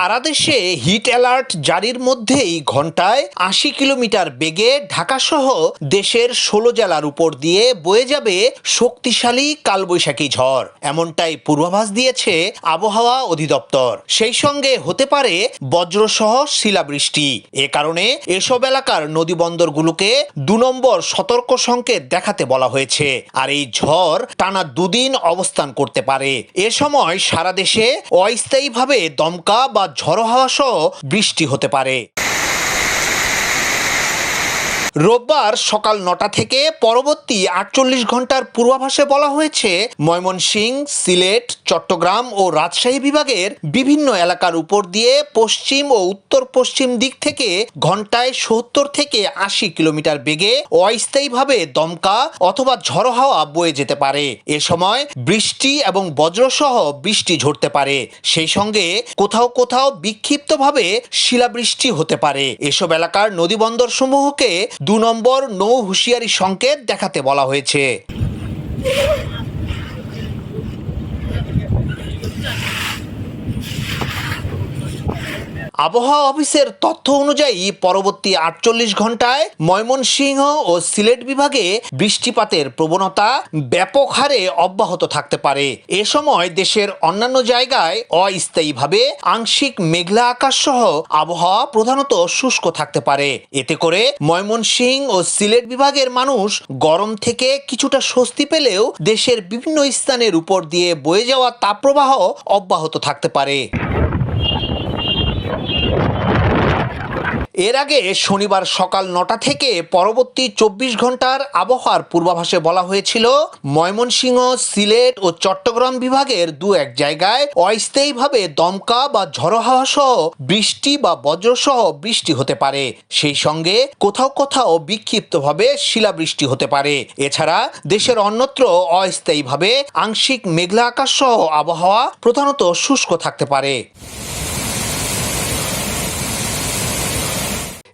সারা দেশে hit alert জারির মধ্যেই ঘন্টায় আশি কিলোমিটার বেগে ঢাকাসহ দেশের ষোলো জেলার উপর দিয়ে বয়ে যাবে শক্তিশালী কালবৈশাখী ঝড়। এমনটাই পূর্বাভাস দিয়েছে আবহাওয়া অধিদপ্তর। সেই সঙ্গে হতে পারে বজ্রসহ শিলাবৃষ্টি। এ কারণে এসব এলাকার নদীবন্দরগুলোকে দু নম্বর সতর্ক সংকেত দেখাতে বলা হয়েছে। আর এই ঝড় টানা দুদিন অবস্থান করতে পারে। এ সময় সারা দেশে অস্থায়ীভাবে দমকা বা ঝড়ো হাওয়া সহ বৃষ্টি হতে পারে। রোববার সকাল নটা থেকে পরবর্তী আটচল্লিশ ঘণ্টার পূর্বাভাসে বলা হয়েছে ময়মনসিংহ সিলেট, চট্টগ্রাম ও রাজশাহী বিভাগের বিভিন্ন এলাকার উপর দিয়ে পশ্চিম ও উত্তর পশ্চিম দিক থেকে ঘন্টায় সত্তর থেকে আশি কিলোমিটার বেগে অস্থায়ীভাবে দমকা অথবা ঝড়ো হাওয়া বয়ে যেতে পারে। এ সময় বৃষ্টি এবং বজ্রসহ বৃষ্টি ঝরতে পারে। সেই সঙ্গে কোথাও কোথাও বিক্ষিপ্তভাবে শিলাবৃষ্টি হতে পারে। এসব এলাকার নদীবন্দর সমূহকে দু নম্বর নৌ হুঁশিয়ারি সংকেত দেখাতে বলা হয়েছে। আবহাওয়া অফিসের তথ্য অনুযায়ী পরবর্তী আটচল্লিশ ঘন্টায় ময়মনসিংহ ও সিলেট বিভাগে বৃষ্টিপাতের প্রবণতা ব্যাপক হারে অব্যাহত থাকতে পারে। এ সময় দেশের অন্যান্য জায়গায় অস্থায়ীভাবে আংশিক মেঘলা আকাশ সহ আবহাওয়া প্রধানত শুষ্ক থাকতে পারে। এতে করে ময়মনসিংহ ও সিলেট বিভাগের মানুষ গরম থেকে কিছুটা স্বস্তি পেলেও দেশের বিভিন্ন স্থানের উপর দিয়ে বয়ে যাওয়া তাপপ্রবাহ অব্যাহত থাকতে পারে। এর আগে শনিবার সকাল নটা থেকে পরবর্তী চব্বিশ ঘণ্টার আবহাওয়ার পূর্বাভাসে বলা হয়েছিল, ময়মনসিংহ, সিলেট ও চট্টগ্রাম বিভাগের দু এক জায়গায় অস্থায়ীভাবে দমকা বা ঝড়ো হাওয়া সহ বৃষ্টি বা বজ্রসহ বৃষ্টি হতে পারে। সেই সঙ্গে কোথাও কোথাও বিক্ষিপ্তভাবে শিলাবৃষ্টি হতে পারে। এছাড়া দেশের অন্যত্র অস্থায়ীভাবে আংশিক মেঘলা আকাশ সহ আবহাওয়া প্রধানত শুষ্ক থাকতে পারে।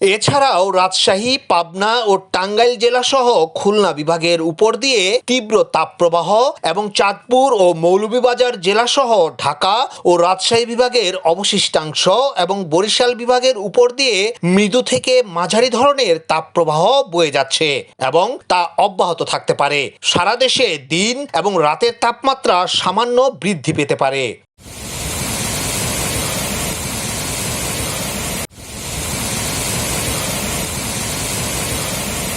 এছাড়াও রাজশাহী, পাবনা ও টাঙ্গাইল জেলাসহ খুলনা বিভাগের উপর দিয়ে তীব্র তাপপ্রবাহ এবং চাঁদপুর ও মৌলভীবাজার জেলাসহ ঢাকা ও রাজশাহী বিভাগের অবশিষ্টাংশ এবং বরিশাল বিভাগের উপর দিয়ে মৃদু থেকে মাঝারি ধরনের তাপপ্রবাহ বয়ে যাচ্ছে এবং তা অব্যাহত থাকতে পারে। সারা দেশে দিন এবং রাতের তাপমাত্রা সামান্য বৃদ্ধি পেতে পারে।